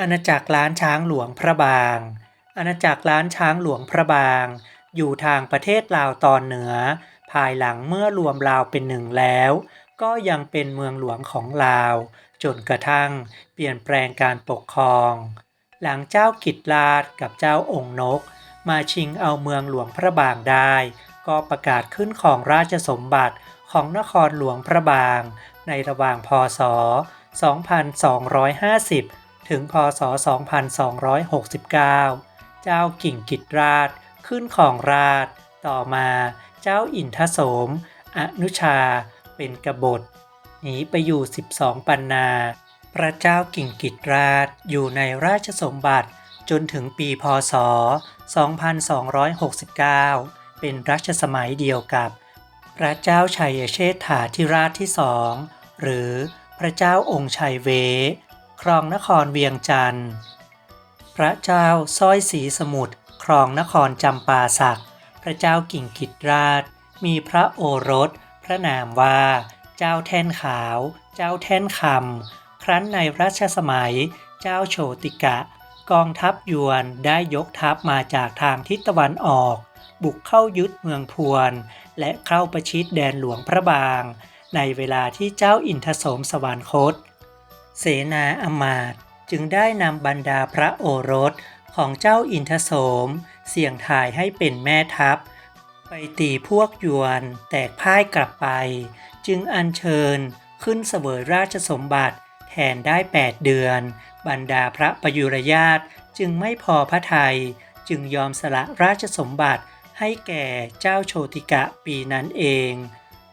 อาณาจักรล้านช้างหลวงพระบาง อาณาจักรล้านช้างหลวงพระบาง อยู่ทางประเทศลาวตอนเหนือ ภายหลังเมื่อรวมลาวเป็นหนึ่งแล้ว ก็ยังเป็นเมืองหลวงของลาว จนกระทั่งเปลี่ยนแปลงการปกครอง หลังเจ้ากิจราชกับเจ้าองค์นก มาชิงเอาเมืองหลวงพระบางได้ ก็ประกาศขึ้นของราชสมบัติของนครหลวงพระบาง ในระหว่างพศ 2250 ถึงพศ2269 เจ้ากิ่งกิจราช ขึ้นของราช ต่อมาเจ้าอินทโสม อนุชา เป็นกบฏ หนีไปอยู่ 12 ปันนา พระเจ้ากิ่งกิจราชอยู่ในราชสมบัติจนถึงปีพศ 2269 เป็นรัชสมัยเดียวกับ พระเจ้าชัยเชษฐาธิราชที่สอง หรือพระเจ้าองค์ชัยเว ครองนครเวียงจันทร์ พระเจ้าสร้อยสีสมุทรครองนครจำปาสัก พระเจ้ากิ่งกิจราช มีพระโอรส พระนามว่า เจ้าแท่นขาว เจ้าแท่นคำ ครั้นในรัชสมัย เจ้าโชติกะ กองทัพยวนได้ยกทัพมาจากทางทิศตะวันออก บุกเข้ายึดเมืองพวน และเข้าประชิดแดนหลวงพระบาง ในเวลาที่เจ้าอินทสมสวรรคต เสนาอมาตย์จึงได้นำบรรดาพระโอรสของเจ้าอินทโสม เสี่ยงทายให้เป็นแม่ทัพ ไปตีพวกยวนแตกพ่ายกลับไป จึงอัญเชิญขึ้นเสวยราชสมบัติแทนได้ 8 เดือน บรรดาพระประยุรญาตจึงไม่พอพระทัยจึงยอมสละราชสมบัติให้แก่เจ้าโชติกะปีนั้นเอง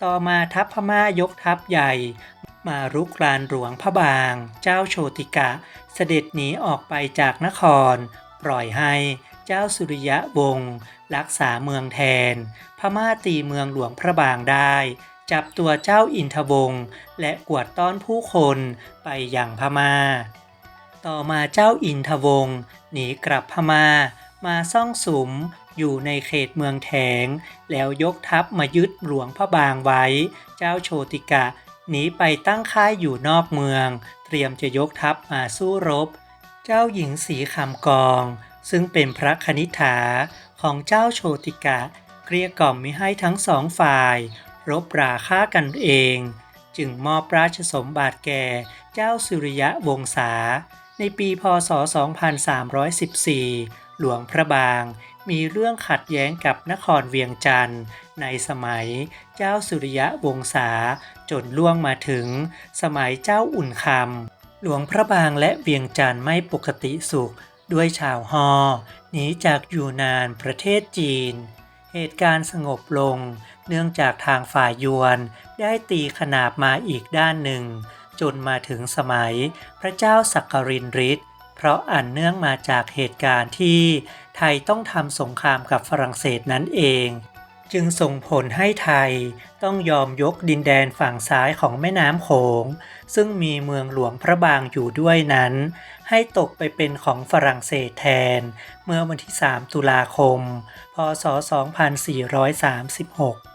ต่อมาทัพพม่ายกทัพใหญ่ มารุกรานหลวงพระบาง เจ้าโชติกะเสด็จหนีออกไปจากนคร ปล่อยให้เจ้าสุริยะวงศ์รักษาเมืองแทน พม่าตีเมืองหลวงพระบางได้ จับตัวเจ้าอินทวงศ์และกวดต้อนผู้คนไปอยังพม่า ต่อมาเจ้าอินทวงศ์หนีกลับพม่ามาซ่องสุมอยู่ในเขตเมืองแถง แล้วยกทัพมายึดหลวงพระบางไว้ เจ้าโชติกะ หนีไปตั้งค่ายอยู่นอกเมือง เตรียมจะยกทัพมาสู้รบ เจ้าหญิงสีคำกอง ซึ่งเป็นพระคณิษฐาของเจ้าโชติกะ เกลี้ยกล่อมมิให้ทั้งสองฝ่าย รบราฆ่ากันเอง จึงมอบราชสมบัติแก่เจ้าสุริยะวงศา ในปีพศ 2314 หลวงพระบาง มีเรื่องขัดแย้งกับนครเวียงจันทร์ ในสมัยเจ้าสุริยะวงศาจนล่วงมาถึง สมัยเจ้าอุ่นคำหลวงพระบางและเวียงจันทร์ไม่ปกติสุข ด้วยชาวฮอหนีจากยูนานประเทศจีน เหตุการณ์สงบลง เนื่องจากทางฝ่ายยวนได้ตีขนาบมาอีกด้านหนึ่ง จนมาถึงสมัยพระเจ้าสักกรินฤทธิ์เพราะอันเนื่องมาจากเหตุการณ์ที่ไทยต้องทำสงครามกับฝรั่งเศสนั่นเอง จึงส่งผลให้ไทยต้องยอมยกดินแดนฝั่งซ้ายของแม่น้ำโขง ซึ่งมีเมืองหลวงพระบางอยู่ด้วยนั้น ให้ตกไปเป็นของฝรั่งเศสแทน เมื่อวันที่ 3 ตุลาคม พศ 2436